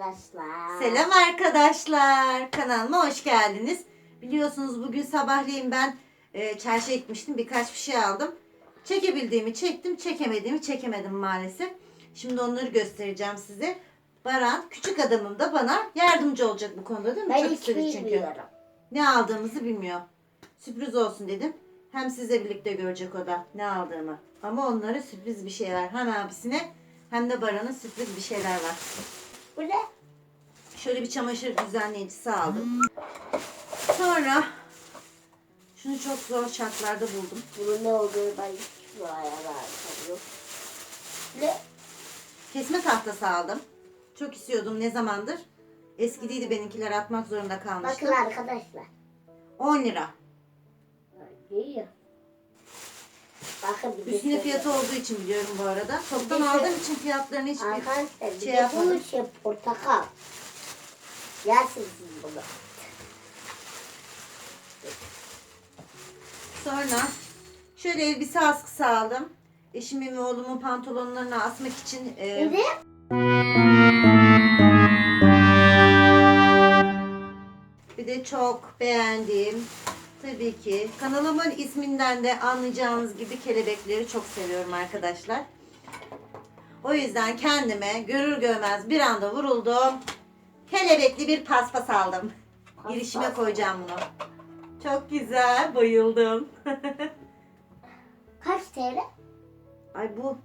arkadaşlar. Selam arkadaşlar. Kanalıma hoş geldiniz. Biliyorsunuz bugün sabahleyin ben e, çarşıya gitmiştim. Birkaç bir şey aldım. Çekebildiğimi çektim. Çekemediğimi çekemedim maalesef. Şimdi onları göstereceğim size. Baran küçük adamım da bana yardımcı olacak bu konuda değil mi? Ben Çok hiç istedi çünkü. bilmiyorum. Ne aldığımızı bilmiyor. Sürpriz olsun dedim. Hem sizle birlikte görecek o da ne aldığımı. Ama onlara sürpriz bir şey var. Hem abisine hem de Baran'a sürpriz bir şeyler var. Bu ne? Şöyle bir çamaşır düzenleyicisi aldım. Sonra şunu çok zor şartlarda buldum. Bunun ne olduğunu ben hiç bu aralar tanıyorum. Ne? Kesme tahtası aldım. Çok istiyordum ne zamandır. Eskidiydi benimkiler atmak zorunda Bakın kalmıştım. arkadaşlar. 10 lira. İyi. Bakın bir Üstüne fiyatı olduğu için biliyorum bu arada. Toptan aldığım için fiyatlarını hiçbir Arkadaşlar bir şey de yapmadım. bu şey portakal. Yersiniz bunu. Sonra şöyle elbise askısı aldım. Eşimin ve oğlumun pantolonlarını asmak için e, de Bir de çok beğendiğim tabii ki kanalımın isminden de anlayacağınız gibi kelebekleri çok seviyorum arkadaşlar. O yüzden kendime görür görmez bir anda vuruldum. Kelebekli bir paspas aldım. Girişime koyacağım bunu. Çok güzel, bayıldım. kaç TL? Ay bu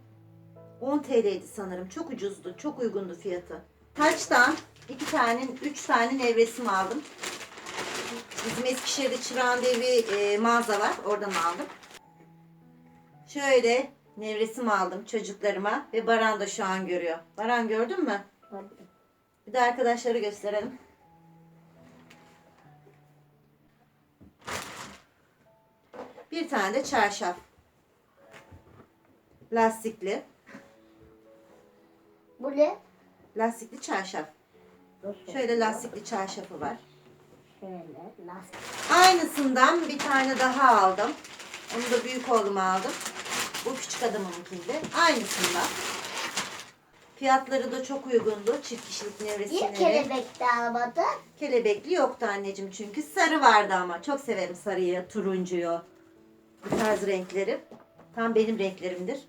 10 TL'ydi sanırım. Çok ucuzdu, çok uygundu fiyatı. Taçtan iki tane, üç tane nevresim aldım. Bizim Eskişehir'de Çırağan diye bir e, mağaza var. Oradan aldım. Şöyle nevresim aldım çocuklarıma ve Baran da şu an görüyor. Baran gördün mü? Bir de arkadaşları gösterelim. Bir tane de çarşaf. Lastikli. Bu ne? Lastikli çarşaf. Şöyle lastikli çarşafı var. Şöyle lastik. Aynısından bir tane daha aldım. Onu da büyük oğluma aldım. Bu küçük adamımınkinde. Aynısından. Fiyatları da çok uygundu. Çift kişilik Niye nevresimleri. kelebek de almadın? Kelebekli yoktu anneciğim çünkü. Sarı vardı ama. Çok severim sarıyı, turuncuyu. Bu tarz renkleri. Tam benim renklerimdir.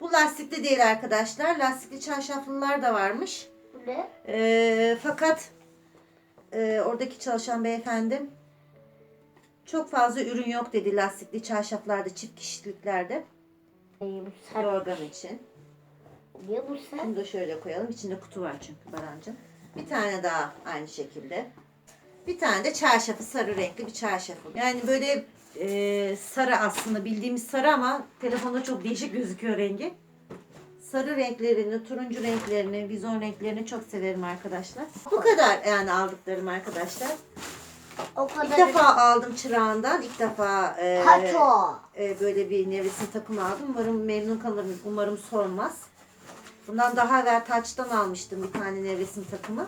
Bu lastikli değil arkadaşlar. Lastikli çarşaflılar da varmış. Bu ne? Ee, fakat e, oradaki çalışan beyefendi çok fazla ürün yok dedi lastikli çarşaflarda, çift kişiliklerde. Sarı? Yorgan için. Niye bu sarı? Bunu da şöyle koyalım. İçinde kutu var çünkü Barancığım. Bir tane daha aynı şekilde. Bir tane de çarşafı sarı renkli bir çarşafı. Yani böyle e, sarı aslında bildiğimiz sarı ama telefonda çok değişik gözüküyor rengi. Sarı renklerini, turuncu renklerini, vizon renklerini çok severim arkadaşlar. Bu kadar yani aldıklarım arkadaşlar. O kadar. İlk defa aldım çırağından. İlk defa e, e, böyle bir nevresim takımı aldım. Umarım memnun kalırım. Umarım sormaz. Bundan daha evvel Taç'tan almıştım bir tane nevresim takımı.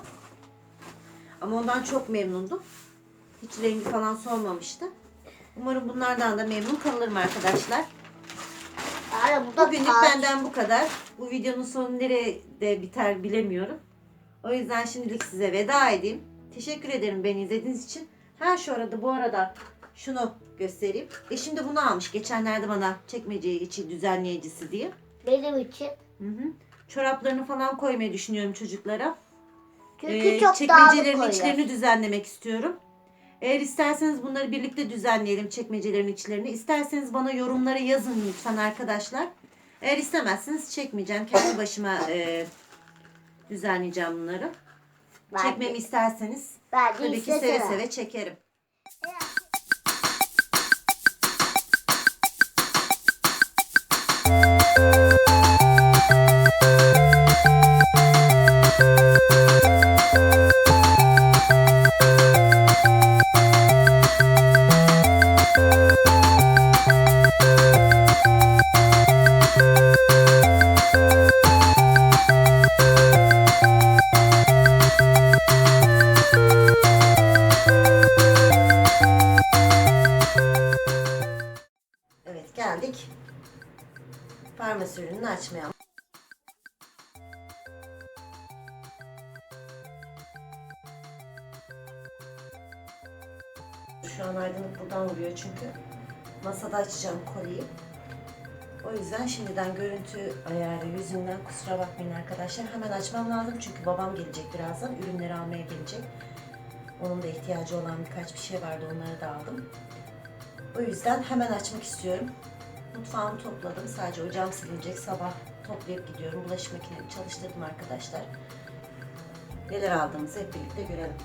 Ama ondan çok memnundum. Hiç rengi falan solmamıştı. Umarım bunlardan da memnun kalırım arkadaşlar. Yani bu da Bugünlük taç. benden bu kadar. Bu videonun sonu nerede biter bilemiyorum. O yüzden şimdilik size veda edeyim. Teşekkür ederim beni izlediğiniz için. Ha şu arada bu arada şunu göstereyim. Eşim de bunu almış. Geçenlerde bana çekmece içi düzenleyicisi diye. Benim için. Hı hı. Çoraplarını falan koymayı düşünüyorum çocuklara. Çünkü Ee, çok çekmecelerin içlerini düzenlemek istiyorum. Eğer isterseniz bunları birlikte düzenleyelim çekmecelerin içlerini. İsterseniz bana yorumlara yazın lütfen arkadaşlar. Eğer istemezseniz çekmeyeceğim. Kendi başıma e, düzenleyeceğim bunları. Ben Çekmemi isterseniz de tabii ki seve seve çekerim. Evet geldik. Parmesan açmaya. Şu an aydınlık buradan vuruyor çünkü. Masada açacağım kolyeyi. O yüzden şimdiden görüntü ayarı yüzünden kusura bakmayın arkadaşlar. Hemen açmam lazım çünkü babam gelecek birazdan. Ürünleri almaya gelecek. Onun da ihtiyacı olan birkaç bir şey vardı onları da aldım. O yüzden hemen açmak istiyorum. Mutfağımı topladım. Sadece ocağım silinecek. Sabah toplayıp gidiyorum. Bulaşık makinemi çalıştırdım arkadaşlar. Neler aldığımızı hep birlikte görelim.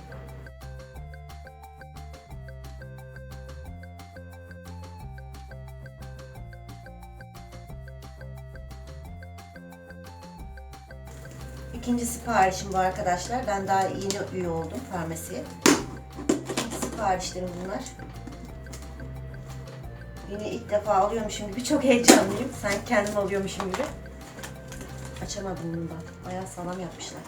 İkinci siparişim bu arkadaşlar. Ben daha yeni üye oldum farmasiye. Siparişlerim bunlar. Yine ilk defa alıyormuşum gibi çok heyecanlıyım. Sanki kendim alıyormuşum gibi. Açamadım bunu da. Bayağı sağlam yapmışlar.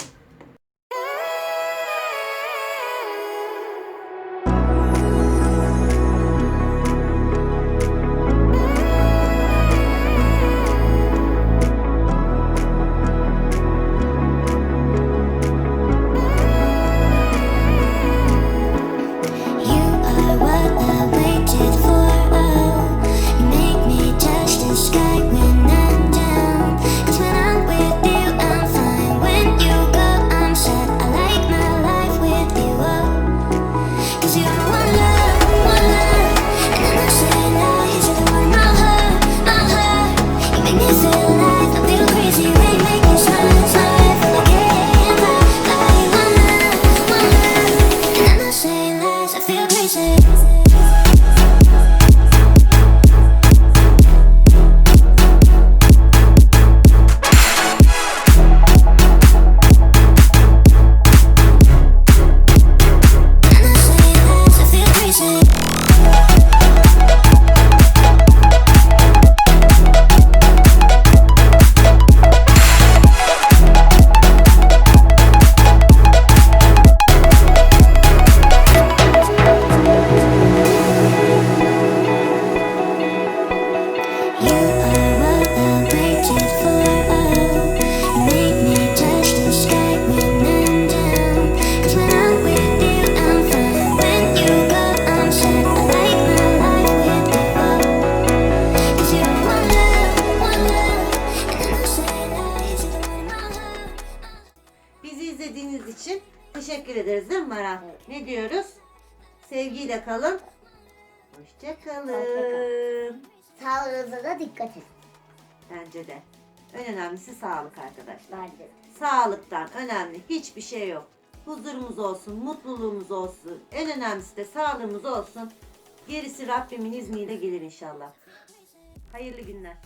Evet. Ne diyoruz? Sevgiyle kalın. Hoşçakalın. Hoşça Sağlığınıza da dikkat edin. Bence de. En önemlisi sağlık arkadaşlar. Bence de. Sağlıktan önemli hiçbir şey yok. Huzurumuz olsun, mutluluğumuz olsun. En önemlisi de sağlığımız olsun. Gerisi Rabbimin izniyle gelir inşallah. Hayırlı günler.